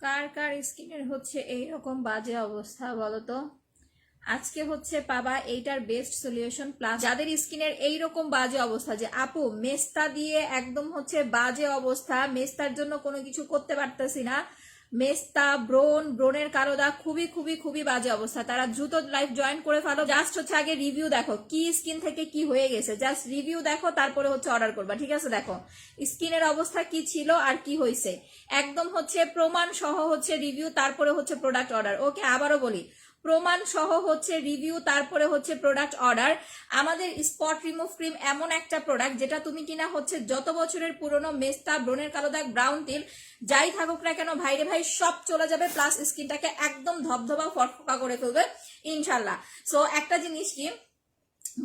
কার কার স্কিনের হচ্ছে এই রকম বাজে অবস্থা বলো তো আজকে হচ্ছে পাবা এইটার বেস্ট সলিউশন, প্লাস যাদের স্কিনের এই রকম বাজে অবস্থা যে, আপু, মেস্তা দিয়ে একদম হচ্ছে বাজে অবস্থা, মেস্তার জন্য কোনো কিছু করতে পারতেছি না মেস্তা ব্রোন ব্রোনের কালো দাগ খুবই খুবই খুবই বাজে অবস্থা। তারা দ্রুত লাইফ জয়েন করে ফেলো। জাস্ট হচ্ছে আগে রিভিউ দেখো, কি স্কিন থেকে কি হয়ে গেছে। জাস্ট রিভিউ দেখো, তারপরে হচ্ছে অর্ডার করবা। ঠিক আছে, দেখো স্কিনের অবস্থা কি ছিল আর কি হয়েছে একদম হচ্ছে প্রমাণ সহ হচ্ছে রিভিউ তারপরে হচ্ছে প্রোডাক্ট অর্ডার ওকে আবারও বলি প্রমাণ সহ হচ্ছে রিভিউ তারপরে হচ্ছে প্রোডাক্ট অর্ডার আমাদের স্পট রিমুভ ক্রিম এমন একটা প্রোডাক্ট যেটা তুমি কিনা হচ্ছে যত বছরের পুরনো মেস্তা, ব্রণের কালো দাগ ব্রাউন তিল যাই থাকুক না কেন, ভাইরে ভাই, সব চলে যাবে প্লাস স্কিনটাকে একদম ধবধবা ফটফকা করে ফেলবে ইনশাল্লাহ সো একটা জিনিস কি,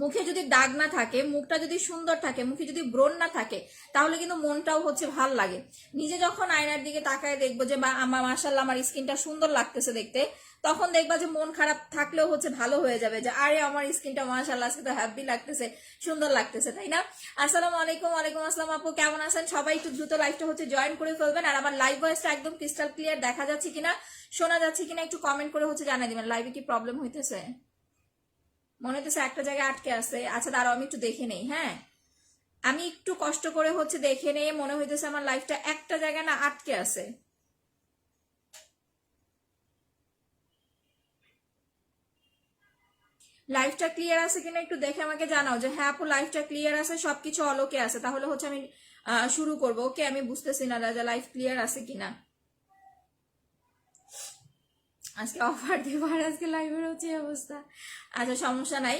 মুখে যদি দাগ না থাকে, মুখটা যদি সুন্দর থাকে, মুখে যদি ব্রণ না থাকে, তাহলে কিন্তু মনটাও হচ্ছে ভালো লাগে। নিজে যখন আয়নার দিকে তাকায় দেখব যে, বা আমার মাসাল্লাহ আমার স্কিনটা সুন্দর লাগতেছে দেখতে তখন দেখবা যে মন খারাপ থাকলেও হচ্ছে ভালো হয়ে যাবে যে, আরে আমার স্কিনটা মাসাল্লাহ আজকে তো হ্যাপি লাগতেছে, সুন্দর লাগতেছে, তাই না? আসসালামু আলাইকুম, ওয়ালাইকুম আসসালাম আপু, কেমন আছেন? সবাই একটু দ্রুত লাইভটা হচ্ছে জয়েন করে ফেলবেন আর আমার লাইভ ভয়েসটা একদম ক্রিস্টাল ক্লিয়ার দেখা যাচ্ছে কিনা, শোনা যাচ্ছে কিনা একটু কমেন্ট করে হচ্ছে জানাই দিবেন। লাইভে কি প্রবলেম হইতেছে? মনে হচ্ছে একটা জায়গায় আটকে আছে। আচ্ছা দাঁড়াও, আমি একটু দেখে নেই হ্যাঁ? আমি একটু কষ্ট করে হচ্ছে দেখে নেই, মনে হইতেছে আমার লাইফটা একটা জায়গায় না আটকে আছে। লাইফটা ক্লিয়ার আছে কিনা একটু দেখে আমাকে জানাও যে হ্যাঁ আপু লাইফটা ক্লিয়ার আছে, সবকিছু অলোকে আছে। তাহলে হচ্ছে আমি শুরু করব। ওকে আমি বুঝতেছি না যে লাইফ ক্লিয়ার আছে কিনা। আজকে অফার দেবার আজকে লাইভের হচ্ছে অবস্থা। আচ্ছা সমস্যা নাই।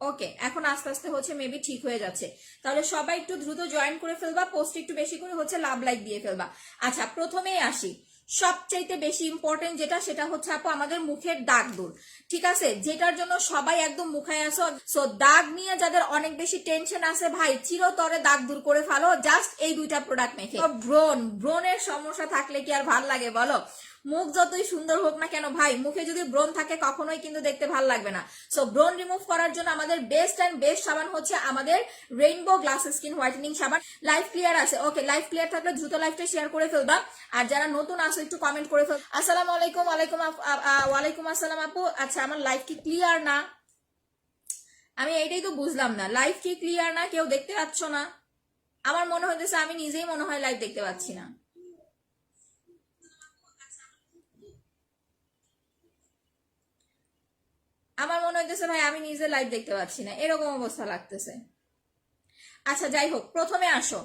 ওকে এখন আস্তে আস্তে হচ্ছে মেবি ঠিক হয়ে যাচ্ছে। তাহলে সবাই একটু দ্রুত জয়েন করে ফেলবা পোস্ট একটু বেশি করে হচ্ছে লাভ লাইক দিয়ে ফেলবা। আচ্ছা প্রথমেই আসি। সবচাইতে বেশি ইম্পর্টেন্ট যেটা, সেটা হচ্ছে আপু আমাদের মুখের দাগ দূর। ঠিক আছে? যেটার জন্য সবাই একদম মুখায় আসো সো দাগ নিয়ে যাদের অনেক বেশি টেনশন আছে ভাই, চিরতরে দাগ দূর করে ফেলো। জাস্ট এই দুইটা প্রোডাক্ট মেখে। ব্রোন ব্রোনের সমস্যা থাকলে কি আর ভালো লাগে বলো? মুখ যতই সুন্দর হোক না কেন ভাই, মুখে যদি ব্রণ থাকে কখনোই কিন্তু দেখতে ভালো লাগবে না। সো ব্রণ রিমুভ করার জন্য আমাদের বেস্ট অ্যান্ড বেস্ট সাবান হচ্ছে আমাদের রেইনবো গ্লাস স্কিন হোয়াইটেনিং সাবান। লাইফ ক্লিয়ার আছে। ওকে লাইফ ক্লিয়ার থাকলে দ্রুত লাইফটা শেয়ার করে ফেলবা। আর যারা নতুন আসো একটু কমেন্ট করে ফেল আসসালামু আলাইকুম আলাইকুম ওয়ালাইকুম আসসালাম আপু। আচ্ছা আমার লাইফ কি ক্লিয়ার না? আমি এইটাই তো বুঝলাম না। লাইফ কি ক্লিয়ার না? কেউ দেখতে পাচ্ছ না? আমার মনে হইতেছে আমি নিজেই মনে হয় লাইভ দেখতে পাচ্ছি না। আমার মনে হইতেছে, ভাই, আমি নিজে লাইভ দেখতে পাচ্ছি না। এরকম অবস্থা লাগতেছে। আচ্ছা যাই হোক, প্রথমে আসো।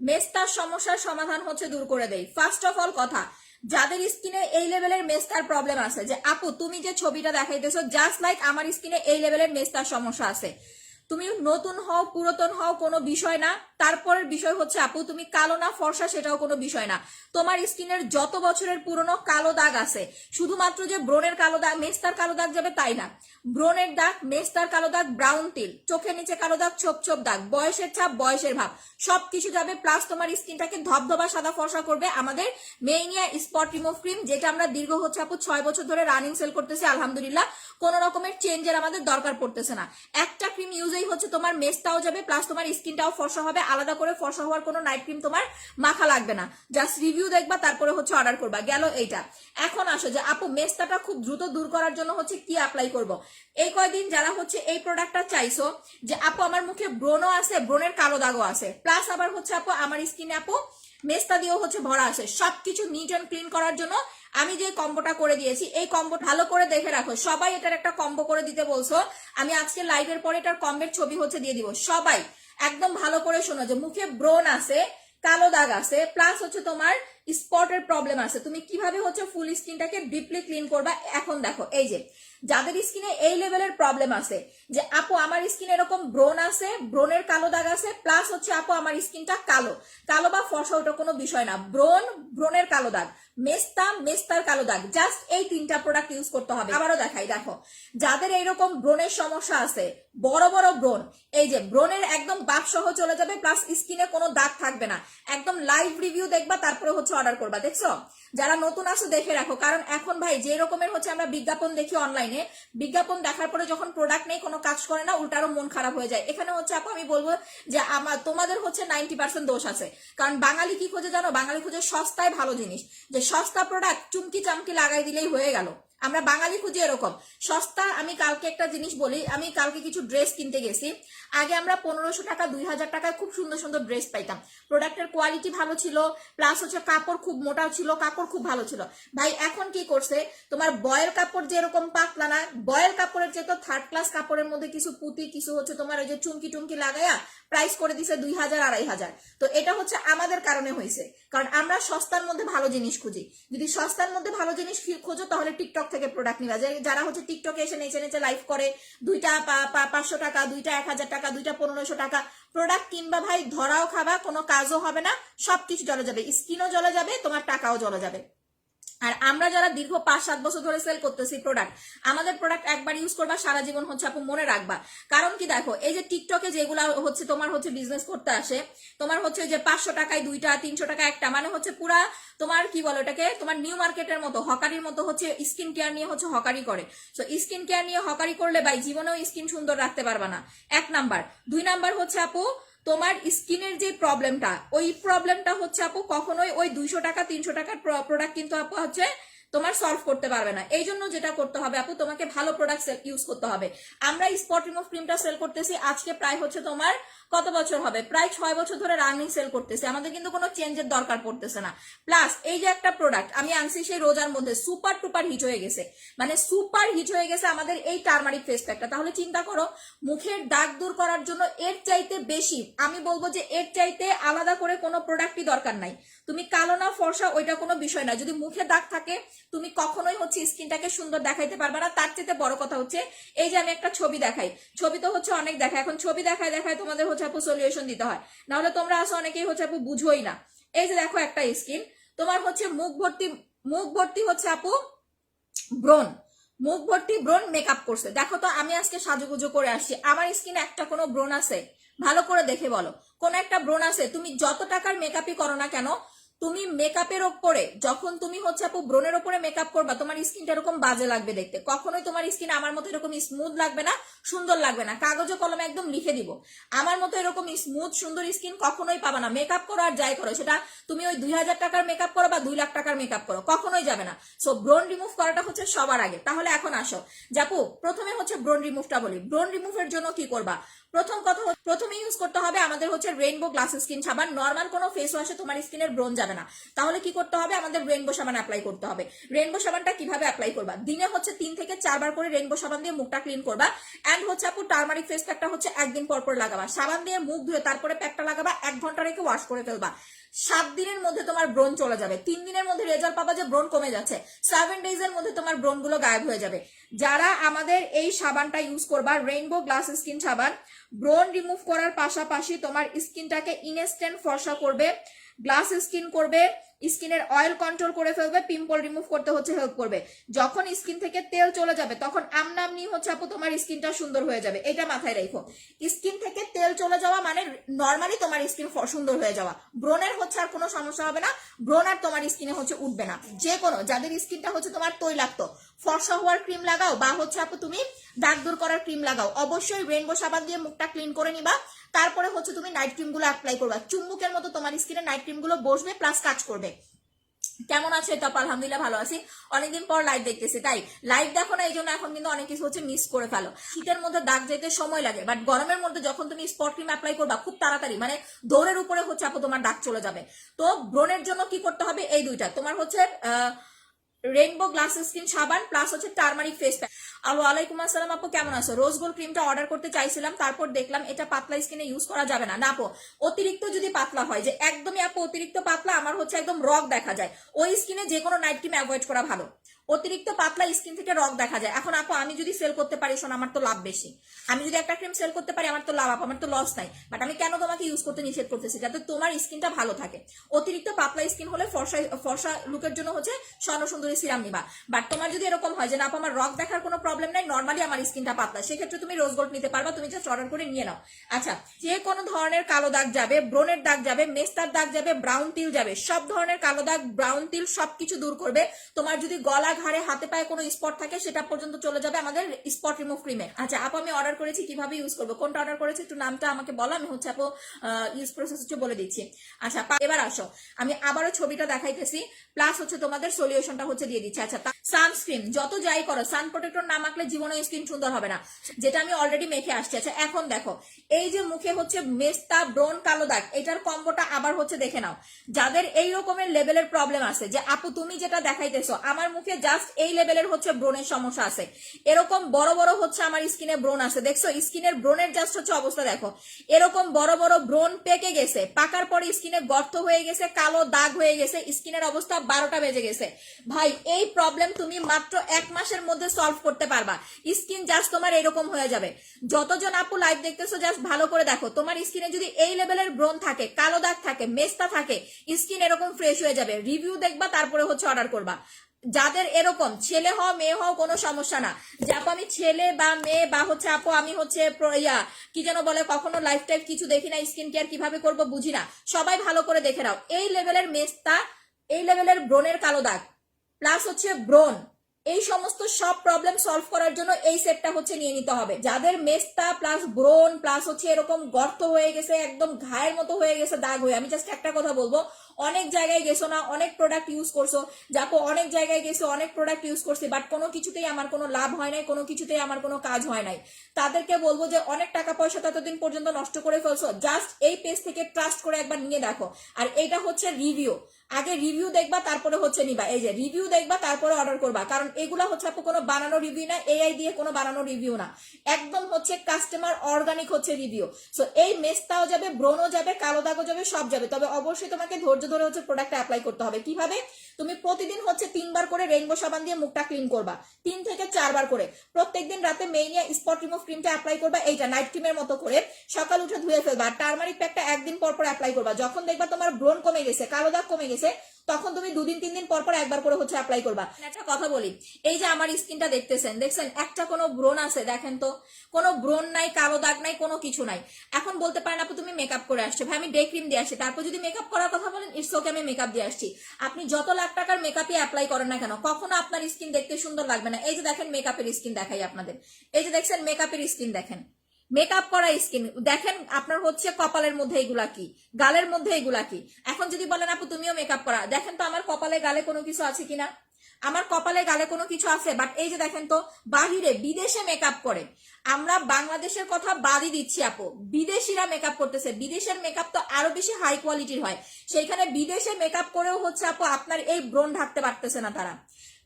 মেস্তার সমস্যার সমাধান হচ্ছে দূর করে দেই। ফার্স্ট অফ অল কথা, যাদের স্কিনে এই লেভেলের মেস্তার প্রবলেম আছে, যে, আপু, তুমি যে ছবিটা দেখাইতেছো জাস্ট লাইক আমার স্কিনে এই লেভেলের মেস্তার সমস্যা আছে। তুমি নতুন হও, পুরাতন হও কোনো বিষয় না। তারপরের বিষয় হচ্ছে, আপু, তুমি কালো না, ফর্সা সেটাও কোনো বিষয় না। তোমার স্কিনের যত বছরের পুরনো কালো দাগ আছে, শুধুমাত্র যে ব্রণের কালো দাগ মেস্তার কালো দাগ যাবে তাই না? ব্রণের দাগ মেস্তার কালো দাগ, ব্রাউন তিল, চোখের নিচে কালো দাগ, ছোপ ছোপ দাগ, বয়সের ছাপ, বয়সের ভাব, সবকিছু যাবে প্লাস তোমার স্কিনটাকে ধবধবা সাদা ফর্সা করবে আমাদের মেইনিয়া স্পট রিমুভ ক্রিম, যেটা আমরা দীর্ঘ হচ্ছে আপু ছয় বছর ধরে রানিং সেল করতেছি, আলহামদুলিল্লাহ। কোনো রকমের চেঞ্জের আমাদের দরকার পড়তেছে না। একটা ক্রিম ইউজেই হচ্ছে তোমার মেস্তাও যাবে প্লাস তোমার স্কিনটাও ফর্সা হবে, আলাদা করে ফর্সা হওয়ার কোনো নাইট ক্রিম তোমার মাখা লাগবে না। জাস্ট রিভিউ দেখবা, তারপরে হচ্ছে অর্ডার করবা। গেল এইটা। এখন আসো যে, আপু মেস্তাটা খুব দ্রুত দূর করার জন্য হচ্ছে কি অ্যাপ্লাই করব? এই কয়দিন যারা হচ্ছে এই প্রোডাক্টটা চাইছো, যে আপু, আমার মুখে ব্রণও আছে, ব্রণের কালো দাগও আছে। প্লাস আবার হচ্ছে আপু, আমার স্কিনে আপু মেস্তা দিয়েও হচ্ছে ভরা আছে। সবকিছু নিট অ্যান্ড ক্লিন করার জন্য আমি যে কম্বোটা করে দিয়েছি, এই কম্বো ভালো করে দেখে রাখো। সবাই এটার একটা কম্বো করে দিতে বলছো। আমি আজকে লাইভের পরে এটার কম্বের ছবি হচ্ছে দিয়ে দিব। সবাই একদম ভালো করে শোনো যে মুখে ব্রণ আছে, কালো দাগ আছে প্লাস হচ্ছে তোমার স্পটের প্রবলেম আছে। তুমি কীভাবে হচ্ছে ফুল স্কিনটাকে ডিপলি ক্লিন করবা, এখন দেখো। এই যে যাদের স্কিনে এই লেভেলের প্রবলেম আছে, যে আপু আমার স্কিন এরকম ব্রোন আছে ব্রোনের কালো দাগ আছে প্লাস হচ্ছে আপু আমার স্কিনটা কালো। কালো বা ফসা ওটা কোনো বিষয় না। ব্রোন ব্রণের কালো দাগ। মেস্তা, মেস্তার কালো দাগ। জাস্ট এই তিনটা প্রোডাক্ট ইউজ করতে হবে। আবারও দেখাই, দেখো। যাদের এইরকম ব্রণের সমস্যা আছে, বড় বড় ব্রণ এই যে ব্রণের একদম বাপ সহ চলে যাবে প্লাস স্কিনে কোনো দাগ থাকবে না। একদম লাইভ রিভিউ দেখবা, তারপরে হচ্ছে অর্ডার করবা। দেখছ? যারা নতুন আসো দেখে রাখো। কারণ এখন ভাই যে রকমের হচ্ছে আমরা বিজ্ঞাপন দেখি অনলাইনে বিজ্ঞাপন দেখার পরে যখন প্রোডাক্ট নেই, কোনো কাজ করে না উল্টারও মন খারাপ হয়ে যায়। এখানে হচ্ছে আপু, আমি বলব যে আমার তোমাদের হচ্ছে নাইনটি পার্সেন্ট দোষ আছে। কারণ বাঙালি কি খোঁজে জানো? বাঙালি খোঁজে সস্তায় ভালো জিনিস। যে সস্তা প্রোডাক্ট চুমকি চামকি লাগাই দিলেই হয়ে গেল। আমরা বাঙালি খুঁজি এরকম। সস্তা, আমি কালকে একটা জিনিস বলি, আমি কালকে কিছু ড্রেস কিনতে গেছি। আগে আমরা পনেরোশো টাকা, দুই হাজার টাকায় খুব সুন্দর সুন্দর ড্রেস পাইতাম। প্রোডাক্টের কোয়ালিটি ভালো ছিল প্লাস হচ্ছে কাপড় খুব মোটা ছিল, কাপড় খুব ভালো ছিল। ভাই, এখন কি করছে? তোমার বয়েল কাপড় যেরকম পাতলা না, বয়েল কাপড়ের চেয়ে তো থার্ড ক্লাস কাপড়ের মধ্যে কিছু পুঁতি, কিছু হচ্ছে তোমার ওই যে চুমকি টুমকি লাগায়া প্রাইস করে দিছে দুই হাজার, আড়াই হাজার। তো এটা হচ্ছে আমাদের কারণে হয়েছে কারণ আমরা সস্তার মধ্যে ভালো জিনিস খুঁজি। যদি সস্তার মধ্যে ভালো জিনিস খোঁজো, তাহলে টিকটক থেকে প্রোডাক্ট নিবা। যারা হচ্ছে টিকটকে এসে নেচে নেচে লাইভ করে, দুইটা পাঁচশো টাকা, দুইটা এক হাজার টাকা, দুইটা পনেরোশো টাকা প্রোডাক্ট কিনবা ভাই, ধরাও খাবা, কোনো কাজও হবে না, সবকিছু জলে যাবে। স্কিনও জলে যাবে, তোমার টাকাও জলে যাবে। আর আমরা যারা দীর্ঘ পাঁচ সাত বছর ধরে সেল করতেছি প্রোডাক্ট আমাদের প্রোডাক্ট একবার ইউজ করবা, সারা জীবন হচ্ছে আপু মনে রাখবা। কারণ কি দেখো, এই যে টিকটকে যেগুলা হচ্ছে তোমার হচ্ছে বিজনেস করতে আসে, তোমার হচ্ছে যে পাঁচশো টাকায় দুইটা, তিনশো টাকা একটা মানে হচ্ছে পুরা তোমার কি বলো এটাকে তোমার নিউ মার্কেটের মতো, হকারির মতো হচ্ছে স্কিন কেয়ার নিয়ে হচ্ছে হকারি করে। তো স্কিন কেয়ার নিয়ে হকারি করলে ভাই, জীবনেও স্কিন সুন্দর রাখতে পারবা না। এক নাম্বার দুই নাম্বার হচ্ছে আপু তোমার স্কিনের যে প্রবলেমটা, ওই প্রবলেমটা হচ্ছে আপু কখনোই ওই দুইশো টাকা, তিনশো টাকার প্রোডাক্ট কিন্তু আপু হচ্ছে তোমার সলভ করতে পারবে না। এই জন্য যেটা করতে হবে আপু, তোমাকে ভালো প্রোডাক্ট ইউজ করতে হবে। আমরা স্পট রিমুভ ক্রিমটা সেল করতেছি, আজকে প্রায় হচ্ছে তোমার কত বছর হবে? প্রায় ছয় বছর ধরে রানিং সেল করতেছি। আমাদের কিন্তু কোনো চেঞ্জের দরকার পড়তেছে না। প্লাস এই যে একটা প্রোডাক্ট আমি আনছি সেই রোজার মধ্যে সুপার টুপার হিট হয়ে গেছে। মানে সুপার হিট হয়ে গেছে আমাদের এই টার্মারিক ফেস প্যাকটা তাহলে চিন্তা করো, মুখের দাগ দূর করার জন্য এর চাইতে বেশি, আমি বলব যে এর চাইতে আলাদা করে কোনো প্রোডাক্টই দরকার নাই। তুমি কালো না, ফর্সা, ওইটা কোনো বিষয় না। যদি মুখে দাগ থাকে, তুমি কখনোই হচ্ছে স্কিনটাকে সুন্দর দেখাইতে পারবে না। তার চেয়ে বড় কথা হচ্ছে, এই যে আমি একটা ছবি দেখাই। ছবি তো হচ্ছে অনেক দেখায় এখন ছবি দেখায় দেখায় তোমাদের হচ্ছে আপু সলিউশন দিতে হয়। নাহলে তোমরা আসো অনেকেই হচ্ছে আপু বুঝোই না। এই যে দেখো একটা স্কিন তোমার হচ্ছে মুখ ভর্তি মুখ ভর্তি হচ্ছে আপু ব্রণ। মুখ ভর্তি ব্রণ মেকআপ করছে। দেখো তো, আমি আজকে সাজুগুজু করে আসছি। আমার স্কিনে একটা কোনো ব্রণ আছে? ভালো করে দেখে বলো। কোন একটা ব্রণ আছে? তুমি যত টাকার মেকআপই করো না কেন তুমি মেকআপের ওপরে, যখন তুমি হচ্ছে আপু ব্রণের ওপরে মেকআপ করবা, তোমার স্কিনটা এরকম বাজে লাগবে দেখতে। কখনোই তোমার স্কিন আমার মতো এরকম স্মুথ লাগবে না, সুন্দর লাগবে না। কাগজে কলমে একদম লিখে দিব। আমার মতো এরকম স্মুথ সুন্দর স্কিন কখনোই পাবা না। মেকআপ করো আর যাই করো। সেটা তুমি ওই দুই হাজার টাকার মেকআপ করো বা দুই লাখ টাকার মেকআপ করো। কখনোই যাবে না। সো ব্রণ রিমুভ করাটা হচ্ছে সবার আগে। তাহলে এখন আসো। জাপু প্রথমে হচ্ছে ব্রণ রিমুভটা বলি। ব্রণ রিমুভের জন্য কি করবা? প্রথম কথা প্রথমে ইউজ করতে হবে আমাদের হচ্ছে রেইনবো গ্লাস স্কিন সাবান। নর্মাল কোনো ফেস ওয়াশে তোমার স্কিনের ব্রোন যাবে না। তাহলে কি করতে হবে? আমাদের রেইনবো সাবান অ্যাপ্লাই করতে হবে। রেইনবো সাবানটা কীভাবে অ্যাপ্লাই করবা? দিনে হচ্ছে তিন থেকে চারবার করে রেইনবো সাবান দিয়ে মুখটা ক্লিন করবা। অ্যান্ড হচ্ছে আপু টার্মারিক ফেস প্যাকটা হচ্ছে একদিন পর পর লাগাবা। সাবান দিয়ে মুখ ধুয়ে তারপরে প্যাকটা লাগাবা, এক ঘণ্টা রেখে ওয়াশ করে ফেলবা। সাত দিনের মধ্যে তোমার ব্রণ চলে যাবে। তিন দিনের মধ্যে রেজাল্ট পাবা যে ব্রণ কমে যাচ্ছে। সেভেন ডেজ এর মধ্যে তোমার ব্রোনগুলো গায়েব হয়ে যাবে। যারা আমাদের এই সাবানটা ইউজ করবা রেইনবো গ্লাস স্কিন সাবান, ব্রণ রিমুভ করার পাশাপাশি তোমার স্কিনটাকে ইনস্ট্যান্ট ফর্সা করবে। গ্লাস স্কিন করবে স্কিনের অয়েল কন্ট্রোল করে ফেলবে পিম্পল রিমুভ করতে হচ্ছে হেল্প করবে। যখন স্কিন থেকে তেল চলে যাবে, তখন আমনামনি হচ্ছে আপু, তোমার স্কিনটা সুন্দর হয়ে যাবে। এটা মাথায় রেখো। স্কিন থেকে তেল চলে যাওয়া মানে নর্মালি তোমার স্কিন সুন্দর হয়ে যাওয়া। ব্রণের হচ্ছে আর কোনো সমস্যা হবে না। ব্রণ আর তোমার স্কিনে হচ্ছে উঠবে না। যে কোনো, যাদের স্কিনটা হচ্ছে তোমার তৈলাক্ত, ফর্সা হওয়ার ক্রিম লাগাও বা হচ্ছে আপু, তুমি দাগ দূর করার ক্রিম লাগাও, অবশ্যই রেনবো সাবান দিয়ে মুখটা ক্লিন করে নিবা। তারপরে হচ্ছে তুমি নাইট ক্রিমগুলো অ্যাপ্লাই করবা। চুম্বুকের মতো তোমার স্কিনে নাইট ক্রিমগুলো বসবে প্লাস কাজ করবে। কেমন আছে টপ আলহামদুলিল্লাহ ভালো আছি। অনেকদিন পর লাইভ দেখতেছি, তাই? লাইভ দেখো না, এই জন্য এখন কিন্তু অনেক কিছু হচ্ছে মিস করে ফেলো। শীতের মধ্যে দাগ যেতে সময় লাগে বাট গরমের মধ্যে যখন তুমি স্পট ক্রিম অ্যাপ্লাই করবা, খুব তাড়াতাড়ি মানে দৌড়ের উপরে হচ্ছে আপু তোমার দাগ চলে যাবে। তো ব্রণের জন্য কি করতে হবে? এই দুইটা। তোমার হচ্ছে রেইনবো গ্লাস স্কিন সাবান প্লাস হচ্ছে টার্মারিক ফেস প্যাক আর ওয়ালাইকুম আসসালাম আপু, কেমন আছো? রোজ গোল্ড ক্রিমটা অর্ডার করতে চাইছিলাম, তারপর দেখলাম এটা পাতলা স্কিনে ইউজ করা যাবে না। না আপু, অতিরিক্ত যদি পাতলা হয়, যে একদমই আপু অতিরিক্ত পাতলা, আমার হচ্ছে একদম রক দেখা যায়। ওই স্কিনে যে কোনো নাইট ক্রিম অ্যাভয়েড করা ভালো। অতিরিক্ত পাতলা স্কিন থেকে রক দেখা যায়। এখন আপু আমি যদি সেল করতে পারি শোন আমার তো লাভ বেশি। আমি যদি একটা ক্রিম সেল করতে পারি আমার তো লাভ আপু, আমার তো লস নাই। বাট আমি কেন তোমাকে ইউজ করতে নিষেধ করতেছি? যাতে তোমার স্কিনটা ভালো থাকে। অতিরিক্ত পাতলা স্কিন হলে ফর্সা ফর্সা লুকের জন্য হচ্ছে স্বর্ণ সুন্দরী সিরাম নিবা। বাট তোমার যদি এরকম হয় যে না আপু, আমার রক দেখার কোনো প্রবলেম নাই নর্মালি আমার স্কিনটা পাতলা। সেক্ষেত্রে তুমি রোজ গোল্ড নিতে পারবা তুমি জাস্ট অর্ডার করে নিয়ে নাও। আচ্ছা যে কোনো ধরনের কালো দাগ যাবে ব্রোনের দাগ যাবে মেস্তার দাগ যাবে ব্রাউন তিল যাবে সব ধরনের কালো দাগ ব্রাউন তিল সবকিছু দূর করবে। তোমার যদি গলা ঘাড়ে, হাতে পায়ে কোনো স্পট থাকে, সেটা পর্যন্ত চলে যাবে আমাদের স্পট রিমুভ ক্রিমে আচ্ছা আপু, আমি অর্ডার করেছি, কীভাবে ইউজ করব? কোনটা অর্ডার করেছি? একটু নামটা আমাকে বলো, আমি হচ্ছে আপু ইউজ প্রসেস হচ্ছে বলে দিচ্ছি। আচ্ছা এবার আসো। আমি আবারও ছবিটা দেখাইতেছি প্লাস হচ্ছে তোমাদের সলিউশনটা হচ্ছে দিয়ে দিচ্ছি। আচ্ছা সানস্ক্রিন যত যাই করো সান প্রোটেক্টর না মাখলে জীবনে স্কিন সুন্দর হবে না। যেটা আমি অলরেডি মেখে আসছি। আচ্ছা এখন দেখো, এই যে মুখে হচ্ছে মেস্তা ব্রন কালো দাগ, এটার কম্বোটা আবার হচ্ছে দেখে নাও। যাদের এই রকমের লেভেলের প্রবলেম আছে, যে আপু, তুমি যেটা দেখাইতেছো, আমার মুখে জাস্ট এই লেভেলের হচ্ছে ব্রনের সমস্যা আছে। এরকম বড় বড় হচ্ছে আমার স্কিনে ব্রন আছে। দেখছ, স্কিনের ব্রনের জাস্ট হচ্ছে অবস্থা দেখো। এরকম বড় বড় ব্রন পেকে গেছে, পাকার পরে স্কিনে গর্ত হয়ে গেছে, কালো দাগ হয়ে গেছে, স্কিনের অবস্থা বারোটা বেজে গেছে। ভাই, এই প্রবলেম তুমি মাত্র এক মাসের মধ্যে সলভ করতে পারবা। স্কিন জাস্ট তোমার এরকম হয়ে যাবে। যতজন আপু লাইভ দেখতেছো জাস্ট ভালো করে দেখো। তোমার স্কিনে যদি এই লেভেলের ব্রন থাকে, কালো দাগ থাকে, মেস্তা থাকে, স্কিন এরকম ফ্রেশ হয়ে যাবে। রিভিউ দেখবা, তারপরে হচ্ছে অর্ডার করবা। যাদের এরকম, ছেলে হও, মেয়ে হও, কোনো সমস্যা না। যে আপু, আমি ছেলে বা মেয়ে বা হচ্ছে আপু, আমি হচ্ছে ইয়া, কি যেন বলে, কখনো লাইফ টাইম কিছু দেখি না স্কিন কেয়ার কীভাবে করব বুঝি না। সবাই ভালো করে দেখে নাও। এই লেভেলের মেস্তা এই লেভেলের ব্রনের কালো দাগ প্লাস হচ্ছে ব্রন এই সমস্ত সব প্রবলেম সলভ করার জন্য এই সেটটা হচ্ছে নিয়ে নিতে হবে। যাদের মেস্তা প্লাস ব্রন প্লাস হচ্ছে এরকম গর্ত হয়ে গেছে, একদম ঘায়ের মতো হয়ে গেছে দাগ হয়ে, আমি জাস্ট একটা কথা বলব অনেক জায়গায় গেছো না, অনেক প্রোডাক্ট ইউজ করছ। যাপো অনেক জায়গায় গেছো, অনেক প্রোডাক্ট ইউজ করছি বাট কোনো কিছুতেই আমার কোনো লাভ হয় নাই, কোনো কিছুতেই আমার কোনো কাজ হয় নাই। তাদেরকে বলব যে, অনেক টাকা পয়সা ততদিন পর্যন্ত নষ্ট করে ফেলছো জাস্ট এই পেজ থেকে ট্রাস্ট করে একবার নিয়ে দেখো। আর এটা হচ্ছে রিভিউ আগে রিভিউ দেখবা, তারপরে হচ্ছে নিবা। এই যে রিভিউ দেখবা, তারপরে অর্ডার করবা। কারণ এগুলা হচ্ছে আপু কোনো বানানো রিভিউ না এআই দিয়ে কোনো বানানো রিভিউ না। একদম হচ্ছে কাস্টমার অর্গানিক হচ্ছে রিভিউ সো এই মেস্তাও যাবে ব্রণও যাবে, কালো দাগও যাবে, সব যাবে। তবে অবশ্যই তোমাকে ধৈর্য ধরে হচ্ছে প্রোডাক্টটা অ্যাপ্লাই করতে হবে। কীভাবে? তুমি প্রতিদিন হচ্ছে তিনবার করে রেইনবো সাবান দিয়ে মুখটা ক্লিন করবা। তিন থেকে চারবার করে। প্রত্যেকদিন রাতে মেইনিয়া স্পট রিমুভ ক্রিমটা অ্যাপ্লাই করবা, এইটা নাইট ক্রিমের মতো করে। সকাল উঠে ধুয়ে ফেলবা। টার্মারিক প্যাকটা একদিন পর পর অ্যাপ্লাই করবা। যখন দেখবা তোমার ব্রণ কমে গেছে, কালো দাগ কমে গেছে তখন তুমি দুদিন তিন দিন পর পর একবার করে হচ্ছে অ্যাপ্লাই করবা। একটা কথা বলি, এই যে আমার স্কিনটা দেখতেছেন, দেখছেন? একটা কোনো ব্রণ আছে, দেখেন তো? কোনো ব্রণ নাই, কালো দাগ নাই, কোনো কিছু নাই। এখন বলতে পারেন আপু, তুমি মেকআপ করে আসছো। ভাই, আমি ডে ক্রিম দিয়ে আসছি। তারপর যদি মেকআপ করার কথা বলেন ইটস ওকে আমি মেকআপ দিয়ে আসছি। আপনি যত লাখ টাকার মেকআপই অ্যাপ্লাই করেন না কেন, কখনো আপনার স্কিন দেখতে সুন্দর লাগবে না। এই যে দেখেন মেকআপের স্কিন দেখাই আপনাদের। এই যে দেখছেন মেকআপের স্কিন দেখেন। মেকআপ করা স্কিন, দেখেন আপনার হচ্ছে কপালের মধ্যে এগুলা কি, গালের মধ্যে এগুলা কি। এখন যদি বলেন, আপু, তুমিও মেকআপ করা। দেখেন তো আমার কপালে গালে কোনো কিছু আছে কিনা? আমার কপালে গালে কোনো কিছু আছে, বাট এই যে দেখেন তো, বাহিরে বিদেশে মেকআপ করে। আমরা বাংলাদেশের কথা বাদই দিচ্ছি, আপু। বিদেশিরা মেকআপ করতেছে। বিদেশের মেকআপ তো আরও বেশি হাই কোয়ালিটির হয়। সেইখানে বিদেশে মেকআপ করেও হচ্ছে, আপু, আপনার এই ব্রণ ঢাকতে পারতেছে না তারা।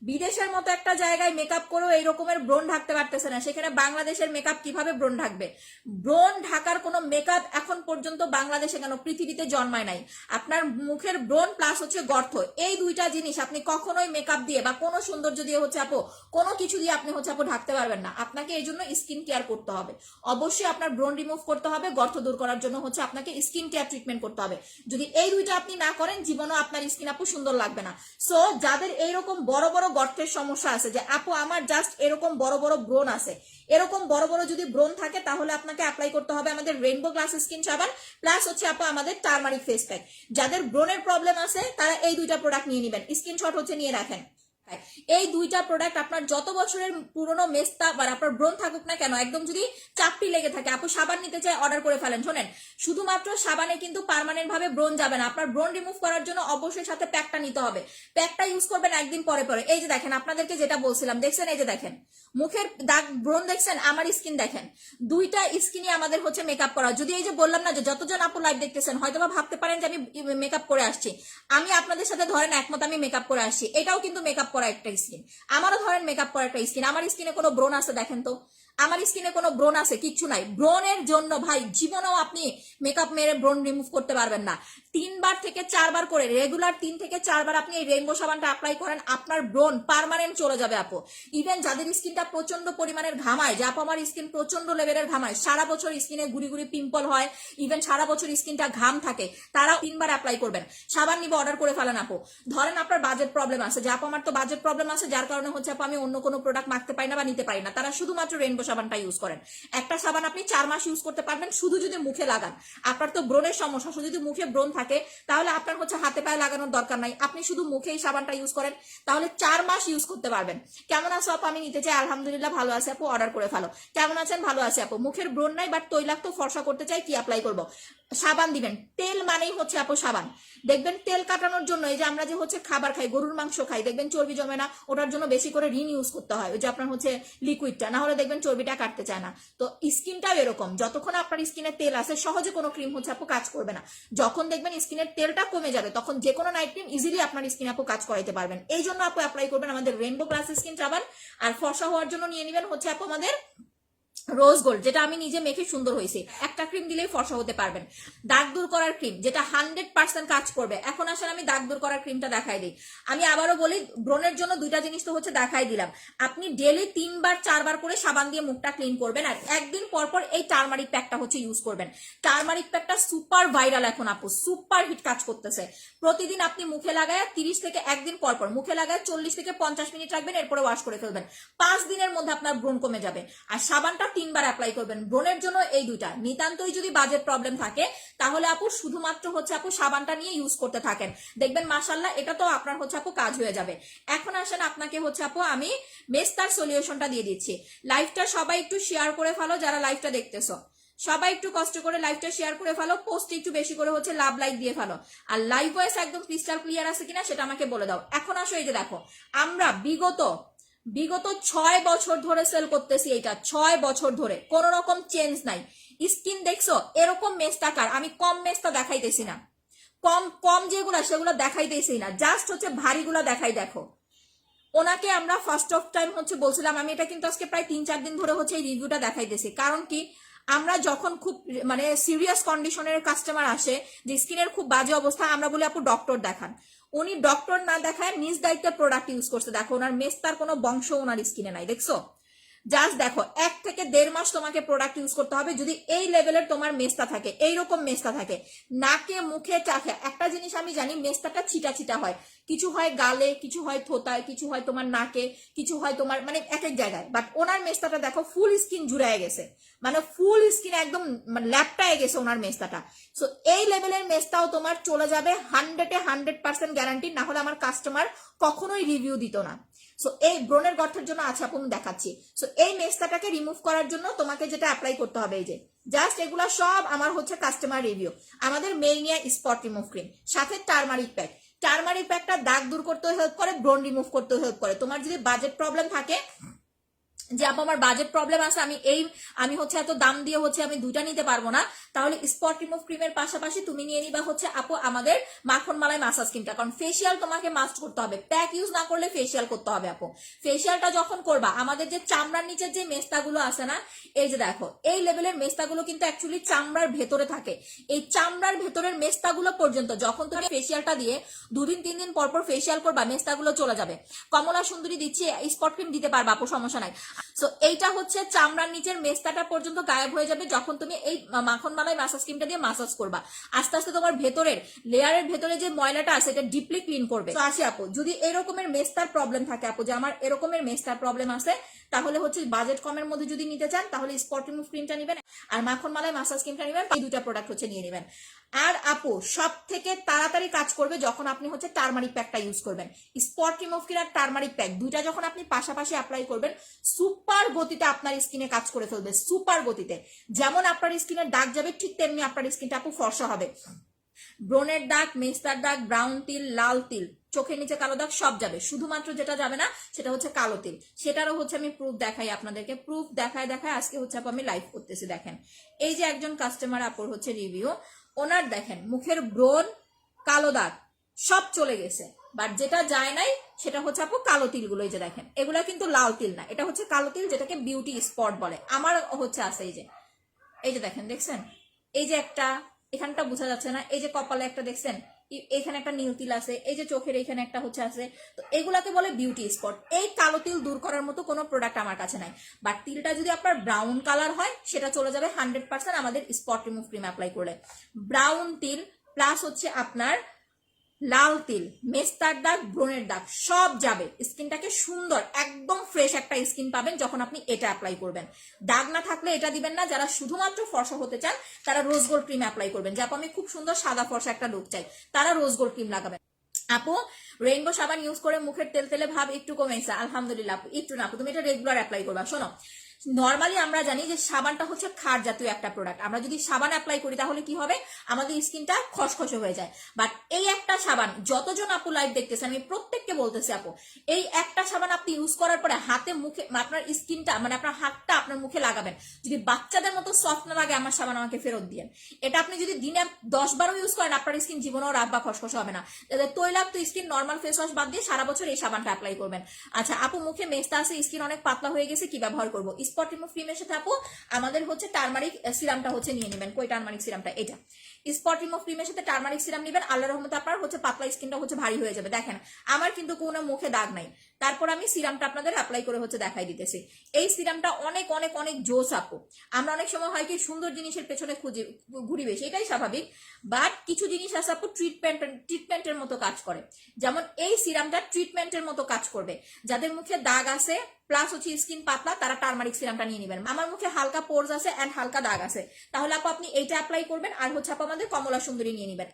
বিদেশের মতো একটা জায়গায় মেকআপ করেও এই রকমের ব্রণ ঢাকতে পারতেছে না। সেখানে বাংলাদেশের মেকআপ কীভাবে ব্রণ ঢাকবে? ব্রণ ঢাকার কোনো মেকআপ এখন পর্যন্ত বাংলাদেশে কেন পৃথিবীতে জন্মায় নাই? আপনার মুখের ব্রণ প্লাস হচ্ছে গর্ত। এই দুইটা জিনিস আপনি কখনোই মেকআপ দিয়ে বা কোনো সৌন্দর্য দিয়ে হচ্ছে আপু, কোনো কিছু দিয়ে আপনি হচ্ছে আপো ঢাকতে পারবেন না। আপনাকে এই জন্য স্কিন কেয়ার করতে হবে। অবশ্যই আপনার ব্রণ রিমুভ করতে হবে, গর্ত দূর করার জন্য হচ্ছে আপনাকে স্কিন কেয়ার ট্রিটমেন্ট করতে হবে। যদি এই দুইটা আপনি না করেন, জীবনও আপনার স্কিন আপু সুন্দর লাগবে না। সো যাদের এইরকম বড় বড় গর্তের সমস্যা আছে যে, আপু, আমার জাস্ট এরকম বড় বড় ব্রণ আছে। এরকম বড় বড় যদি ব্রণ থাকে, তাহলে আপনাকে অ্যাপ্লাই করতে হবে আমাদের রেইনবো গ্লাস স্কিন সাবান প্লাস হচ্ছে আপু আমাদের টার্মারিক ফেস প্যাক যাদের ব্রণের প্রবলেম আছে, তারা এই দুইটা প্রোডাক্ট নিয়ে নেবেন। স্ক্রিনশট হচ্ছে নিয়ে রাখেন। এই দুইটা প্রোডাক্ট আপনার যত বছরের পুরনো মেস্তা বা আপনার ব্রণ থাকুক না কেন, একদম যদি চাপটি লেগে থাকে সাবান নিতে চাই অর্ডার করে ফেলেন। শোনেন, শুধুমাত্র সাবানে কিন্তু পার্মানেন্ট ভাবে ব্রণ যাবে না। আপনার ব্রণ রিমুভ করার জন্য অবশ্যই সাথে প্যাকটা নিতে হবে। প্যাকটা ইউজ করবেন একদিন পরে পরে। এই যে দেখেন, আপনাদেরকে যেটা বলছিলাম, দেখছেন? এই যে দেখেন, মুখের দাগ, ব্রণ দেখছেন? আমার স্কিন দেখেন। দুইটা স্কিনই আমাদের হচ্ছে মেকআপ করা। যদি এই যে বললাম না যে যতজন আপু লাইভ দেখতেছেন হয়তো ভাবতে পারেন যে আমি মেকআপ করে আসছি। আমি আপনাদের সাথে ধরেন একমত, আমি মেকআপ করে আসছি। এটাও কিন্তু মেকআপ করা একটা স্কিন। আমারও ধরেন মেকআপ করা একটা স্কিন। আমার স্কিনে কোনো ব্রোন আছে দেখেন তো? আমার স্কিনে কোনো ব্রণ আছে? কিচ্ছু নাই। ব্রণের জন্য ভাই, জীবনেও আপনি মেকআপ মেরে ব্রণ রিমুভ করতে পারবেন না। তিনবার থেকে চারবার করে রেগুলার তিন থেকে চারবার আপনি এই রেইনবো সাবানটা অ্যাপ্লাই করেন, আপনার ব্রণ পার্মানেন্ট চলে যাবে আপু। ইভেন যাদের স্কিনটা প্রচণ্ড পরিমাণের ঘামায়, যে আপু আমার স্কিন প্রচণ্ড লেভেলের ঘামায়, সারা বছর স্কিনে গুড়ি গুড়ি পিম্পল হয় ইভেন সারা বছর স্কিনটা ঘাম থাকে তারা তিনবার অ্যাপ্লাই করবেন। সাবান নিবে অর্ডার করে ফেলেন আপু। ধরেন আপনার বাজেট প্রবলেম আছে, যে আপু আমার তো বাজেট প্রবলেম আছে, যার কারণে হচ্ছে আপু আমি অন্য কোনো প্রোডাক্ট মাখতে পারি না বা নিতে পারি না। তারা শুধুমাত্র রেনবো সাবানটা ইউজ করেন। একটা সাবান আপনি চার মাস ইউজ করতে পারবেন শুধু যদি মুখে লাগান। আপনার তো ব্রণের সমস্যা, শুধু যদি মুখে ব্রণ থাকে, তাহলে আপনার হচ্ছে হাতে পায়ে লাগানোর দরকার নাই। আপনি শুধু মুখে এই সাবানটা ইউজ করেন, তাহলে চার মাস ইউজ করতে পারবেন। কেমন আছো আপু? আমি নিতে চাই। আলহামদুলিল্লাহ ভালো আছে আপু অর্ডার করে ফেলো। কেমন আছেন? ভালো আছে আপু। মুখের ব্রণ নাই বাট তৈলাক্ত ফর্সা করতে চাই, কি অ্যাপ্লাই করব? সাবান দিবেন। তেল মানেই হচ্ছে আপু সাবান। দেখবেন তেল কাটানোর জন্য এই যে আমরা যে হচ্ছে খাবার খাই, গরুর মাংস খাই, দেখবেন চর্বি জমে না, ওটার জন্য বেশি করে রিন ইউজ করতে হয়। ওই যে আপনার হচ্ছে লিকুইডটা না হলে দেখবেন চর্বিটা কাটতে চায় না। তো স্কিনটাও এরকম। যতক্ষণ আপনার স্কিনে তেল আছে, সহজে কোনো ক্রিম হচ্ছে আপু কাজ করবে না। যখন দেখবেন স্কিনের তেলটা কমে যাবে, তখন যে কোনো নাইট ক্রিম ইজিলি আপনার স্কিনে আপু কাজ করাইতে পারবেন। এই জন্য আপু অ্যাপ্লাই করবেন আমাদের রেনবো গ্লাস স্কিন সাবান আর ফর্সা হওয়ার জন্য নিয়ে নেবেন হচ্ছে আপু আমাদের রোজ গোল্ড যেটা আমি নিজে মেখে সুন্দর হয়েছি। একটা ক্রিম দিলেই ফর্সা হতে পারবেন। দাগ দূর করার ক্রিম যেটা হান্ড্রেড পার্সেন্ট কাজ করবে। এখন আসলে আমি দাগ দূর করার ক্রিমটা দেখাই দিই। আমি আবারও বলি ব্রণের জন্য দুইটা জিনিস তো হচ্ছে দেখাই দিলাম। আপনি ডেলি তিনবার, চারবার করে সাবান দিয়ে মুখটা ক্লিন করবেন আর একদিন পর পর এই টার্মারিক প্যাকটা হচ্ছে ইউজ করবেন। টার্মারিক প্যাকটা সুপার ভাইরাল এখন আপু সুপার হিট কাজ করতেছে। প্রতিদিন আপনি মুখে লাগায় তিরিশ থেকে একদিন পর পর, মুখে লাগায় চল্লিশ থেকে পঞ্চাশ মিনিট রাখবেন, এরপরে ওয়াশ করে ফেলবেন। পাঁচ দিনের মধ্যে আপনার ব্রণ কমে যাবে। আর সাবানটা তিনবার অ্যাপ্লাই করবেন। ব্রণের জন্য এই দুইটা। নিতান্তই যদি বাজেট প্রবলেম থাকে, তাহলে আপু শুধুমাত্র হচ্ছে আপু সাবানটা নিয়ে ইউজ করতে থাকেন। দেখবেন মাসাল্লাহ এটা তো আপনার হচ্ছে আপু কাজ হয়ে যাবে। এখন আসেন আপনাকে হচ্ছে আপু আমি মেস্তার সলিউশনটা দিয়ে দিচ্ছি। লাইভটা সবাই একটু শেয়ার করে ফেলো যারা লাইভটা দেখতেছো। সবাই একটু কষ্ট করে লাইভটা শেয়ার করে ফেলো পোস্ট একটু বেশি করে হচ্ছে লাভ লাইক দিয়ে ফেলো। আর লাইভ ভয়েস একদম ক্রিস্টাল ক্লিয়ার আছে কিনা সেটা আমাকে বলে দাও। এখন আসো এই যে দেখো, আমরা বিগত বিগত ছয় বছর ধরে সেল করতেছি এটা ছয় বছর ধরে। কোন রকম চেঞ্জ নাই। স্কিন দেখছ? এরকম মেস্তাকার আমি কম মেস্তা দেখাইতেছি না। কম কম যেগুলা, সেগুলো দেখাইতেছি না। জাস্ট হচ্ছে ভারীগুলা দেখাই দেখো। ওনাকে আমরা ফার্স্ট অফ টাইম হচ্ছে বলছিলাম, আমি এটা কিন্তু আজকে প্রায় তিন চার দিন ধরে হচ্ছে এই রিভিউটা দেখাইতেছি। কারণ কি? আমরা যখন খুব মানে সিরিয়াস কন্ডিশনের কাস্টমার আসে, যে স্কিনের খুব বাজে অবস্থা, আমরা বলি, আপু ডক্টর দেখান। উনি ডক্টর না দেখায় নিজ দায়িত্বে প্রোডাক্ট ইউজ করছে। দেখো, ওনার মেস্তার কোনো বংশ, ওনার স্কিনে নাই, দেখছ? জাস্ট দেখো, এক থেকে দেড় মাস তোমাকে প্রোডাক্ট ইউজ করতে হবে যদি এই লেভেলের তোমার মেস্তা থাকে, এইরকম মেস্তা থাকে। নাকে, মুখে, চাখে, একটা জিনিস আমি জানি, মেস্তাটা ছিটা ছিটা হয়। কিছু হয় গালে, কিছু হয় থোতায়, কিছু হয় তোমার নাকে, কিছু হয় তোমার মানে এক এক জায়গায়। বাট ওনার মেস্তাটা দেখো ফুল স্কিন জুড়ায় গেছে। মানে ফুল স্কিন একদম ল্যাপটায় গেছে ওনার মেস্তাটা। সো এই লেভেলের মেস্তাও তোমার চলে যাবে হান্ড্রেডে হান্ড্রেড পার্সেন্ট গ্যারান্টি না হলে আমার কাস্টমার কখনোই রিভিউ দিত না। সো এই ব্রণের গঠের জন্য আছে আপু আমি দেখাচ্ছি। সো এই মেস্তাটাকে রিমুভ করার জন্য তোমাকে যেটা অ্যাপ্লাই করতে হবে এই যে জাস্ট এগুলা সব আমার হচ্ছে কাস্টমার রিভিউ আমাদের মেইনিয়া স্পট রিমুভ ক্রিম সাথে টার্মারিক প্যাক টার্মারিক প্যাকটা দাগ দূর করতে হেল্প করে ব্রণ রিমুভ করতে হেল্প করে। তোমার যদি বাজেট প্রবলেম থাকে যে আপু, আমার বাজেট প্রবলেম আছে, আমি এই, আমি হচ্ছে এত দাম দিয়ে হচ্ছে আমি দুইটা নিতে পারব না। তাহলে স্পট রিমুভ ক্রিমের পাশাপাশি তুমি নিয়ে নিবা হচ্ছে আপু আমাদের মাখন মালাই মাসাজ ক্রিমটা কারণ ফেসিয়াল তোমাকে মাস্ট করতে হবে। প্যাক ইউজ না করলে ফেসিয়াল করতে হবে আপু। ফেসিয়ালটা যখন করবা, আমাদের যে চামড়ার নিচের যে মেস্তাগুলো আছে না, এই যে দেখো, এই লেভেলের মেস্তাগুলো কিন্তু অ্যাকচুয়ালি চামড়ার ভেতরে থাকে। এই চামড়ার ভেতরের মেস্তাগুলো পর্যন্ত যখন তুমি ফেসিয়ালটা দিয়ে দুদিন, তিন দিন পর পর ফেসিয়াল করবা মেস্তাগুলো চলে যাবে। কমলা সুন্দরী দিচ্ছি স্পট ক্রিম দিতে পারবা আপু, সমস্যা নাই। সো এইটা হচ্ছে চামড়ার নিচের মেস্তাটা পর্যন্ত গায়েব হয়ে যাবে যখন তুমি এই মাখন মালাই মাসাজ ক্রিমটা দিয়ে মাসাজ করবা। আস্তে আস্তে তোমার ভেতরের, লেয়ারের ভেতরে যে ময়লাটা আছে, এটা ডিপলি ক্লিন করবে। তো আসি আপু, যদি এরকমের মেস্তার প্রবলেম থাকে আপু, যে আমার এরকমের মেস্তার প্রবলেম আছে, তাহলে হচ্ছে বাজেট কমের মধ্যে যদি নিতে চান, তাহলে স্পট রিমুভ ক্রিমটা নেবেন আর মাখন মালাই মাসাজ ক্রিমটা নেবেন, এই দুটা প্রোডাক্ট হচ্ছে নিয়ে নেবেন। আর আপু সব থেকে তাড়াতাড়ি কাজ করবে যখন আপনি হচ্ছে টার্মারিক প্যাকটা ইউজ করবেন। স্পট রিমুভ ক্রিম আর টার্মারিক প্যাক দুইটা যখন আপনি পাশাপাশি অ্যাপ্লাই করবেন সুপার গতিতে আপনার স্কিনে কাজ করে ফেলবে সুপার গতিতে। যেমন আপনার স্কিনের দাগ যাবে, ঠিক তেমনি আপনার স্কিনটা আপু ফর্সা হবে। ব্রণের দাগ, মেস্তার দাগ ব্রাউন তিল, লাল তিল, চোখের নিচে কালো দাগ সব যাবে। শুধুমাত্র যেটা যাবে না, সেটা হচ্ছে কালো তিল। সেটারও হচ্ছে আমি প্রুফ দেখাই আপনাদেরকে। প্রুফ দেখায় দেখায় আজকে হচ্ছে আমি লাইভ করতেছি, দেখেন। এই যে একজন কাস্টমার আপুর হচ্ছে রিভিউ ওনার দেখেন, মুখের ব্রণ, কালো দাগ, সব চলে গেছে। বাট যেটা যায় নাই, সেটা হচ্ছে আপু কালো তিলগুলো, এই যে দেখেন। এগুলা কিন্তু লাল তিল না, এটা হচ্ছে কালো তিল যেটাকে বিউটি স্পট বলে। আমার হচ্ছে আছে এই যে এই যে দেখেন, দেখছেন? এই যে একটা, এখানটা বোঝা যাচ্ছে না, এই যে কপালে একটা দেখছেন? এখানে একটা নীল তিল আছে, এই যে চোখের এখানে একটা হচ্ছে আছে। তো এগুলাকে বলে বিউটি স্পট এই কালো তিল দূর করার মতো কোনো প্রোডাক্ট আমার কাছে নাই। বাট তিলটা যদি আপনার ব্রাউন কালার হয়, সেটা চলে যাবে হান্ড্রেড পার্সেন্ট আমাদের স্পট রিমুভ ক্রিম অ্যাপ্লাই করলে। ব্রাউন তিল প্লাস হচ্ছে আপনার লাল তিল, মেস্তার দাগ ব্রণের দাগ সব যাবে। স্কিনটাকে সুন্দর, একদম ফ্রেশ একটা স্কিন পাবেন যখন আপনি এটা অ্যাপ্লাই করবেন। দাগ না থাকলে এটা দিবেন না, যারা শুধুমাত্র ফর্সা হতে চান, তারা রোজ ক্রিম অ্যাপ্লাই করবেন। যে আমি খুব সুন্দর সাদা ফর্সা একটা লুক চাই, তারা রোজ ক্রিম লাগাবেন। আপু রেইনবো সাবান ইউজ করে মুখের তেল তেলে ভাব একটু কমেছে আলহামদুলিল্লাহ আপু, একটু না আপু, তুমি এটা রেগুলার অ্যাপ্লাই করবা। শোনো নর্মালি আমরা জানি যে সাবানটা হচ্ছে খার জাতীয় একটা প্রোডাক্ট আমরা যদি সাবান অ্যাপ্লাই করি তাহলে কি হবে? আমাদের স্কিনটা খসখসে হয়ে যায়। বাট এই একটা সাবান, যতজন আপু লাইভ দেখতেছেন আমি প্রত্যেককে বলতেছি আপু, এই একটা সাবান আপনি ইউজ করার পরে হাতে, মুখে, আপনার স্কিনটা মানে আপনার হাতটা আপনার মুখে লাগাবেন। যদি বাচ্চাদের মতো সফট না লাগে, আমার সাবান আমাকে ফেরত দিয়েন। এটা আপনি যদি দিনে দশ বারো ইউজ করেন, আপনার স্কিন জীবনেও রাগ বা খসখসে হবে না। তৈলাক্ত স্কিন নর্মাল ফেস ওয়াশ বাদ দিয়ে সারা বছর এই সাবানটা অ্যাপ্লাই করবেন। আচ্ছা আপু, মুখে মেস্তা আছে স্কিন অনেক পাতলা হয়ে গেছে, কি ব্যবহার করব? স্পট রিমুভ ক্রিমের এসে থাকো আমাদের হচ্ছে টার্মারিক সিরামটা হচ্ছে নিয়ে নেবেন। কই টার্মারিক সিরামটা? এটা। স্পট রিমুভ ক্রিমের সাথে টার্মারিক সিরাম নেবেন। আল্লাহ রহমত আপনার হচ্ছে পাতলা স্কিনটা হচ্ছে ভারী হয়ে যাবে। দেখেন, আমার কিন্তু কোনো মুখে দাগ নাই। তারপর আমি সিরামটা আপনাদের অ্যাপ্লাই করে হচ্ছে দেখাই দিতেছি। এই সিরামটা অনেক অনেক অনেক জোস আপু। আমরা অনেক সময় হয় কি সুন্দর জিনিসের পেছনে খুঁজি, ঘুরি বেশি, এটাই স্বাভাবিক। বাট কিছু জিনিস আছে আপু ট্রিটমেন্ট ট্রিটমেন্টের মতো কাজ করে। যেমন এই সিরামটা ট্রিটমেন্টের মতো কাজ করবে। যাদের মুখে দাগ আছে প্লাস হচ্ছে স্কিন পাতলা, তারা টার্মারিক সিরামটা নিয়ে নেবেন। আমার মুখে হালকা পোর্স আছে অ্যান্ড হালকা দাগ আছে। তাহলে আপু আপনি এইটা অ্যাপ্লাই করবেন, আর হচ্ছে আপু আমাদের কমলা সুন্দরী নিয়ে নেবেন।